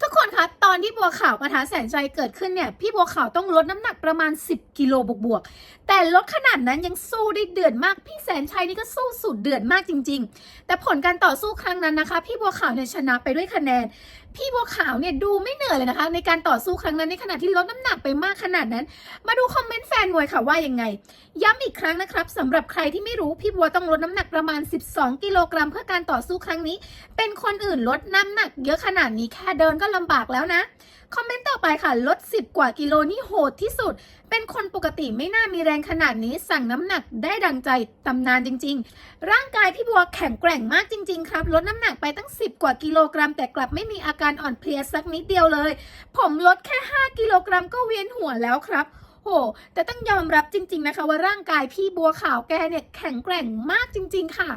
ทุกคนคะตอนที่บัวขาวปะทะแสนใจเกิดขึ้นเนี่ย พี่บัวขาวต้องลดน้ำหนักประมาณ 10 กิโลบวกๆแต่ลดขนาดนั้นยังสู้ได้เดือดมากพี่แสนชัยนี่ก็สู้สุดเดือดมากจริง ๆ แต่ผลการต่อสู้ครั้งนั้นนะคะ พี่บัวขาวเนี่ยชนะไปด้วยคะแนน พี่บัวขาวเนี่ยดูไม่เหนื่อยเลยนะคะ ในการต่อสู้ครั้งนั้นในขณะที่ลดน้ำหนักไปมากขนาดนั้น มาดูคอมเมนต์แฟนมวยค่ะว่ายังไง ย้ำอีกครั้งนะครับสำหรับใครที่ไม่รู้พี่บัวต้องลดน้ำหนักประมาณ 12 กิโลกรัม เพื่อการต่อสู้ครั้งนี้ เป็นคนอื่นลดน้ำหนัก เยอะขนาดนี้แค่เดินก็ลำบากแล้วนะ คอมเมนต์ต่อไปค่ะ ลด 10 กว่ากิโลนี่โหดที่สุด เป็นคนปกติไม่น่ามีแรงขนาดนี้สั่งน้ำหนักได้ดังใจตำนานจริง ๆ ร่างกายพี่บัวแข็งแกร่งมากจริง ๆ ครับ ลดน้ำหนักไปตั้ง 10 กว่ากิโลกรัม แต่กลับไม่มีอาการอ่อนเพลียสักนิดเดียวเลย ผมลดแค่ 5 กิโลกรัมก็เวียนหัวแล้วครับโหแต่ต้องยอมรับจริง ๆ นะคะว่าร่างกายพี่บัวขาวแกเนี่ยแข็งแกร่งมากจริง ๆ ค่ะ